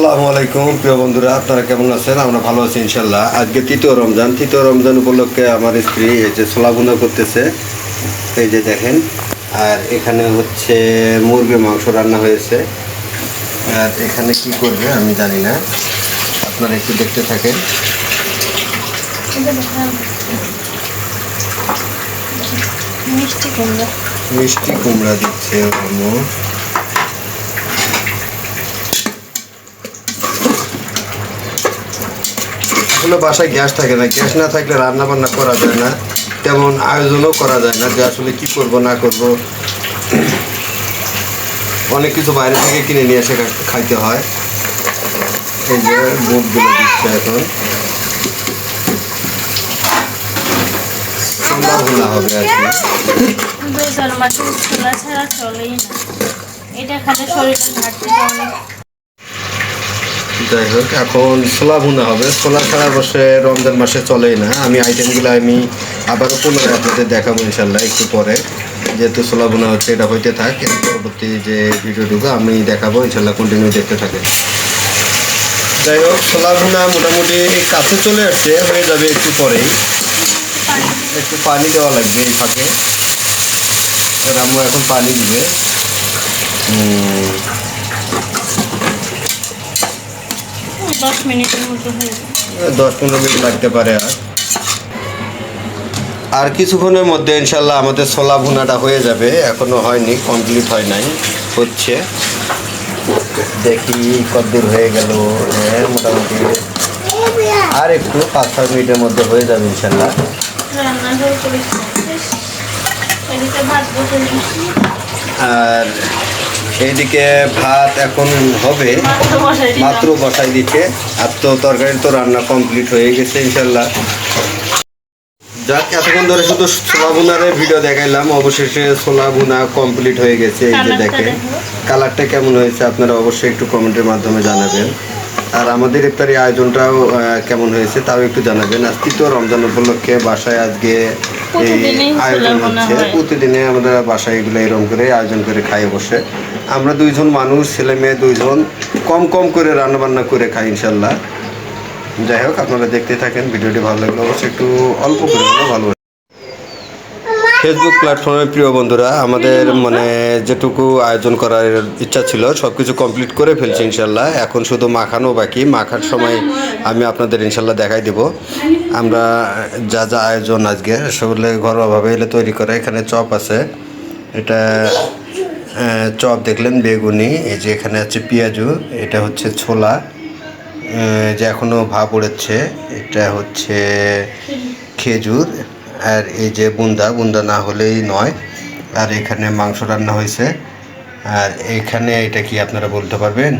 আসসালামু আলাইকুম, প্রিয় বন্ধুরা, আপনারা কেমন আছেন? আমরা ভালো আছি ইনশাল্লাহ আজকে তৃতীয় রমজান। তৃতীয় রমজান উপলক্ষে আমার স্ত্রী এই যে ছোলা ভুনা করতেছে। এই যে দেখেন, আর এখানে হচ্ছে মুরগির মাংস রান্না হয়েছে। আর এখানে কি করবে আমি জানি না। আপনারা একটু দেখতে থাকেন। মিষ্টি কুমড়া মিষ্টি কুমড়া দিচ্ছে আসলে বাসায় গ্যাস থাকে না। গ্যাস না থাকলে রান্না বান্না করা যায় না। তেমন আয়োজনও করা যায় না যে আসলে কি করব, না করব। অনেক কিছু বাইরে থেকে কিনে নিয়ে এসে খাইতে হয়। এই যে বুটগুলো দিচ্ছে এখন। হবে আর কি। এটা খালে যাই হোক এখন ছোলা ভুনা হবে। ছোলা ছাড়া বসে রমজান মাসে চলেই না। আমি আইটেমগুলো আমি আবারও পুনরায় আপনাদের দেখাবো ইনশাল্লাহ একটু পরে। যেহেতু ছোলা ভুনা হচ্ছে এটা হইতে থাক এর পরবর্তী যে ভিডিওটুকু আমি দেখাবো ইনশাল্লাহ কন্টিনিউ দেখতে থাকে যাই হোক ছোলা ভুনা মোটামুটি কাছে চলে আসছে হয়ে যাবে একটু পরেই। একটু পানি দেওয়া লাগবে এই ফাঁকে। রামু এখন পানি দিবে। উম, দশ মিনিটের মতো হয়ে যায় দশ পনেরো মিনিট লাগতে পারে আর। আর কিছুক্ষণের মধ্যে ইনশাল্লাহ আমাদের ছোলা ভুনাটা হয়ে যাবে। এখনও হয়নি কমপ্লিট হয় নাই হচ্ছে। দেখি কতদূর হয়ে গেল। হ্যাঁ, মোটামুটি। আর একটু পাঁচ ছয় মিনিটের মধ্যে হয়ে যাবে ইনশাল্লাহ। আর এইদিকে ভাত এখন হবে। মাত্র বসাই দিচ্ছে। আর তো তরকারি তো রান্না কমপ্লিট হয়ে গেছে ইনশাল্লাহ। যাক এতক্ষণ ধরে শুধু ছোলা ভুনারের ভিডিও দেখাইলাম। অবশেষে ছোলা ভুনা কমপ্লিট হয়ে গেছে এই যে দেখেন। কালারটা কেমন হয়েছে আপনারা অবশ্যই একটু কমেন্টের মাধ্যমে জানাবেন। আর আমাদের ইফতারি আয়োজনটাও কেমন হয়েছে তাও একটু জানাবেন। আজ তৃতীয় রমজান উপলক্ষে বাসায় আজকে এই আয়োজন হচ্ছে প্রতিদিনে আমরা বাসায় এগুলো এরকম করে আয়োজন করে খাই বসে। আমরা দুইজন মানুষ ছেলে মেয়ে দুইজন কম কম করে রান্নাবান্না করে খাই ইনশাল্লাহ। যাই হোক আপনারা দেখতে থাকেন ভিডিওটি ভালো লাগলে অবশ্যই একটু অল্প করে ভালো ফেসবুক প্ল্যাটফর্মের প্রিয় বন্ধুরা, আমাদের মানে যেটুকু আয়োজন করার ইচ্ছা ছিল সব কিছু কমপ্লিট করে ফেলছি ইনশাল্লাহ এখন শুধু মাখানো বাকি। মাখার সময় আমি আপনাদের ইনশাল্লাহ দেখাই দিব। আমরা যা যা আয়োজন আজকে, সেগুলো ঘরোয়াভাবে এলে তৈরি করা। এখানে চপ আছে। এটা চপ দেখলেন, বেগুনি, এই যে এখানে আছে পেঁয়াজু, এটা হচ্ছে ছোলা যে এখনও ভাব পড়েছে এটা হচ্ছে খেজুর আর এই যে বুন্দা বুন্দা না হলেই নয়। আর এখানে মাংস রান্না হয়েছে। আর এখানে এটা কি আপনারা বলতে পারবেন?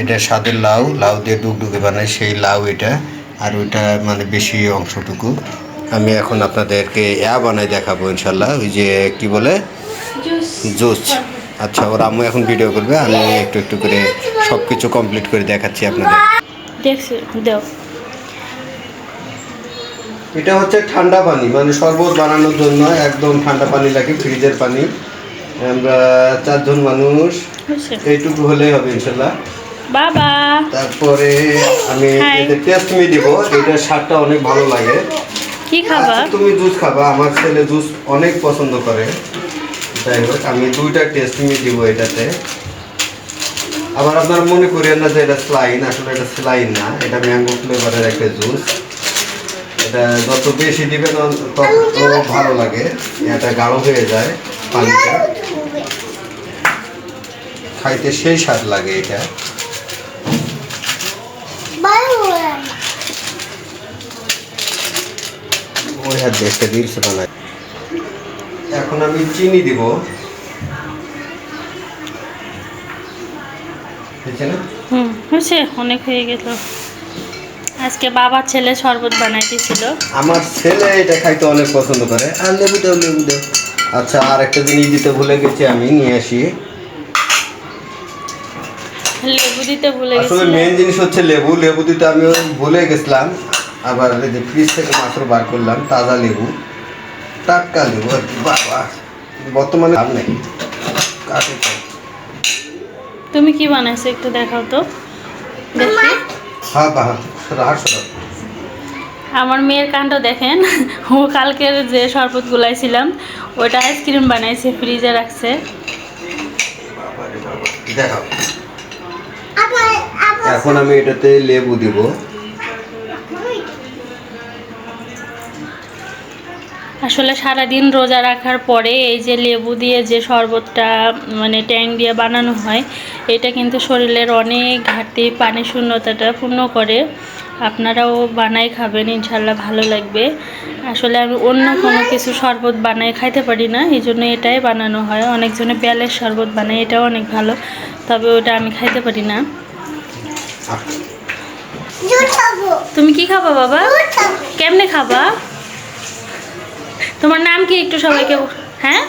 এটা স্বাদের লাউ। লাউ দিয়ে ডুগডুগে বানায় সেই লাউ এটা। আর ওইটা মানে বেশি অংশটুকু। আমি এখন আপনাদেরকে ইয়া বানাই দেখাবো ইনশাল্লাহ। ওই যে কি বলে? জুস। আচ্ছা ওর আম্মু এখন ভিডিও করবে। আমি একটু একটু করে সব কিছু কমপ্লিট করে দেখাচ্ছি আপনাদের। দেখছি এটা হচ্ছে ঠান্ডা পানি মানে শরবত বানানোর জন্য একদম ঠান্ডা পানি লাগে ফ্রিজের পানি। আমরা চারজন মানুষ এইটুকু হলেই হবে ইনশাল্লাহ। বাবা। তারপরে আমি. টেস্ট মি দিব এটার স্বাদটা অনেক ভালো লাগে। কি খাবা আচ্ছা, তুমি জুস খাবা আমার ছেলে জুস অনেক পছন্দ করে। যাই হোক আমি দুইটা টেস্ট মি দিব এটাতে। আবার আপনারা মনে করেন না যে এটা স্লাইন আসলে এটা স্লাইন না এটা ম্যাঙ্গো ফ্লেভারের একটা জুস। এটা যত বেশি দিবেন তত ভালো লাগে। এটা গাঢ় হয়ে যায় পানিটা। খাইতে সেই স্বাদ লাগে এটা। ওই একটা বানাই এখন আমি চিনি দিব। হুম, হয়েছে, অনেক হয়ে গেল। আজকে বাবা ছেলে শরবত বানাইতেছিল। আমার ছেলে এটা খাইতে অনেক পছন্দ করে। আর লেবু দাও লেবু দাও। আচ্ছা আর একটা জিনিস দিতে ভুলে গেছি আমি নিয়ে আসি। লেবু দিতে ভুলে গেছি আসলে মেন জিনিস হচ্ছে লেবু। লেবু দিতে আমি ভুলে গেছিলাম। আবার এই যে ফ্রিজ থেকে মাত্র বার করলাম তাজা লেবু। টাটকা লেবু বাবা। বর্তমানে আর নেই। কাটে তুমি কি বানাইছো একটু দেখাও তো। দেখি। হ্যাঁ সরব আমার মেয়ের কাণ্ড দেখেন। ও কালকের যে শরবত গুলাইছিলাম ওটা আইসক্রিম বানাইছে ফ্রিজে রাখছে। এখন আমি এটাতে লেবু দিব। আসলে সারাদিন রোজা রাখার পরে এই যে লেবু দিয়ে যে শরবতটা মানে ট্যাং দিয়ে বানানো হয় এটা কিন্তু শরীরের অনেক ঘাটতি পানি শূন্যতাটা পূর্ণ করে। আপনারাও বানাই খাবেন ইনশাল্লাহ ভালো লাগবে। আসলে আমি অন্য কোনো কিছু শরবত বানাই খাইতে পারি না এই জন্য এটাই বানানো হয়। অনেকজনে বেলের শরবত বানায় এটাও অনেক ভালো তবে ওটা আমি খাইতে পারি না। তুমি কি খাবা বাবা? কেমনে খাবা? তোমার নাম কি একটু সবাইকে হ্যাঁ?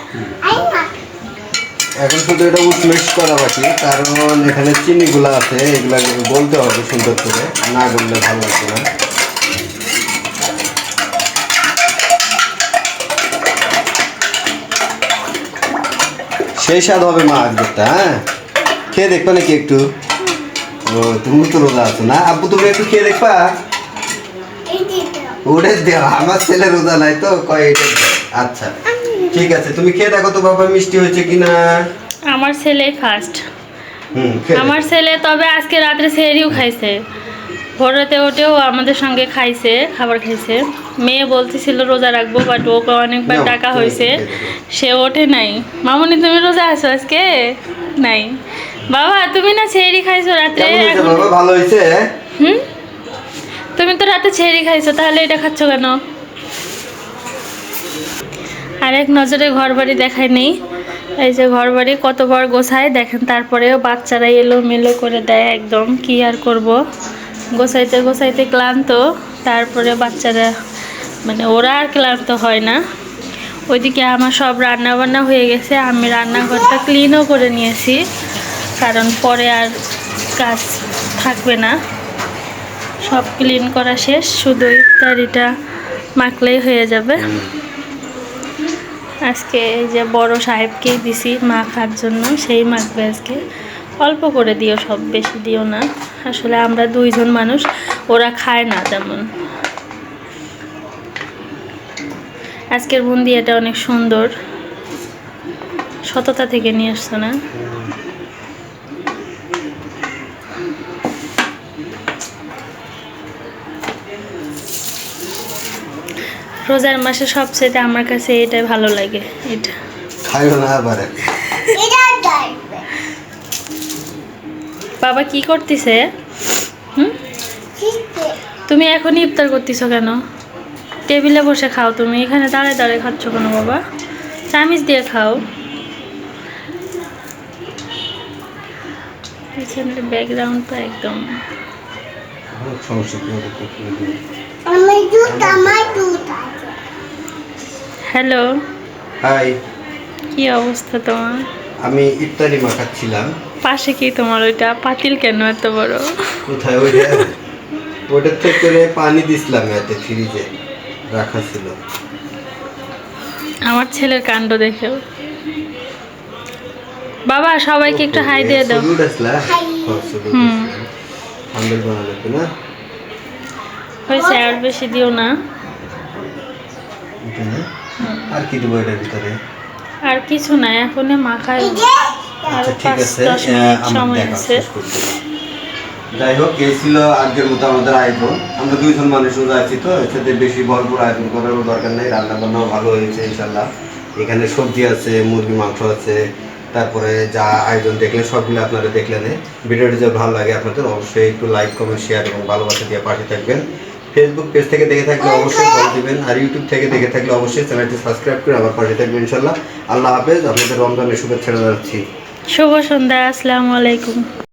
এখন শুধু এটা উৎমেষ করা বাকি কারণ এখানে চিনিগুলো আছে এগুলা বলতে হবে সুন্দর করে না বললে ভালো লাগবে না। সেই স্বাদ হবে মা আজকেরটা হ্যাঁ? খেয়ে দেখবা নাকি একটু? ও তুমি তো রোজা আছো না? আব্বু তুমি একটু খেয়ে দেখবা? ওরে দেওয়া। আমার ছেলে রোজা নাই তো কয় এটা আচ্ছা ঠিক আছে। তুমি খেয়ে দেখো তো বাবা মিষ্টি হয়েছে কিনা। আমার ছেলে ফার্স্ট। আমার ছেলে তবে আজকে রাত্রে সেরিও খাইছে। ভোররাতে ওঠেও আমাদের সঙ্গে খাইছে খাবার খাইছে। মেয়ে বলতেছিল রোজা রাখব বাট ওকে অনেকবার ডাকা হয়েছে। সে ওঠে নাই। মামনি তুমি রোজা আছো আজকে? নাই। বাবা তুমি না ছেড়ি খাইছো রাত্রে? ভালো হয়েছে? হুম? তুমি তো রাতে ছেড়ে খাইছো, তাহলে এটা খাচ্ছ কেন? আর এক নজরে ঘর বাড়ি দেখায় নেই। এই যে ঘর বাড়ি কতবার গোছায়, দেখেন তারপরেও বাচ্চারা এলো মেলো করে দেয় একদম, কি আর করব? গোছাইতে গোছাইতে ক্লান্ত, তারপরে বাচ্চারা মানে ওরা আর ক্লান্ত হয় না। ওইদিকে আমার সব রান্না বান্না হয়ে গেছে, আমি রান্নাঘরটা ক্লিনও করে নিয়েছি, কারণ পরে আর কাজ থাকবে না। সব ক্লিন করা শেষ শুধু ইফতারিটা মাখলেই হয়ে যাবে। আজকে এই যে বড় সাহেবকেই দিছি মাখার জন্য সেই মাখবে আজকে। অল্প করে দিও সব বেশি দিও না। আসলে আমরা দুইজন মানুষ ওরা খায় না তেমন। আজকের বুন্দি এটা অনেক সুন্দর। সততা থেকে নিয়ে আসছো না। রোজার মাসে সবচেয়ে আমার কাছে এটাই ভালো লাগে এটা। খাইও না আবার। বাবা কি করতেছে? হুম? তুমি এখনই ইফতার করতেছো কেন? টেবিলে বসে খাও তুমি এখানে দাঁড়ায় দাঁড়ায় খাচ্ছ কেন বাবা? চামিচ দিয়ে খাও। পিছনের ব্যাকগ্রাউন্ডটা একদম। সমস্যা কি হবে একটু খুলে দিও। আমি দুধ আমার দুধ আছে হ্যালো। হাই। কি অবস্থা তোমার? আমি ইফতারি মাখাচ্ছিলাম পাশে কি তোমার ওইটা? পাতিল কেন এত বড়? কোথায় ওইটা? ওটার থেকে করে পানি দিছিলাম এতে ফ্রিজে রাখা ছিল। আমার ছেলের কাণ্ড দেখেও। বাবা সবাইকে একটু হাই দিয়ে দাও। হ্যাঁ, হুম। আসলা। বানালে তো না? হয়েছে আর বেশি দিও না। এটা না? আর কি দেবো এটার ভিতরে? আর কিছু না এখনই মাখায় আর আচ্ছা ঠিক আছে। সময়। যাই হোক এই ছিল আজকের মতো আমাদের আয়োজন। আমরা দুইজন মানুষ আছি তো এর সাথে বেশি ভরপুর আয়োজন করারও দরকার নেই। রান্না বান্নাও ভালো হয়েছে ইনশাল্লাহ এখানে সবজি আছে মুরগি মাংস আছে। তারপরে যা আয়োজন দেখলেন সবগুলো আপনারা দেখলেন। ভিডিওটি যদি ভালো লাগে আপনাদের অবশ্যই একটু লাইক কমেন্ট শেয়ার এবং ভালোবাসা দিয়ে পাশে থাকবেন। ফেসবুক পেজ থেকে দেখে থাকলে অবশ্যই ফলো দিবেন আর ইউটিউব থেকে দেখে থাকলে অবশ্যই চ্যানেলটি সাবস্ক্রাইব করে আমার পাশে থাকবেন ইনশাল্লাহ। আল্লাহ হাফেজ আপনাদের রমজানের শুভেচ্ছা জানাচ্ছি। শুভ সন্ধ্যা আসসালামু আলাইকুম।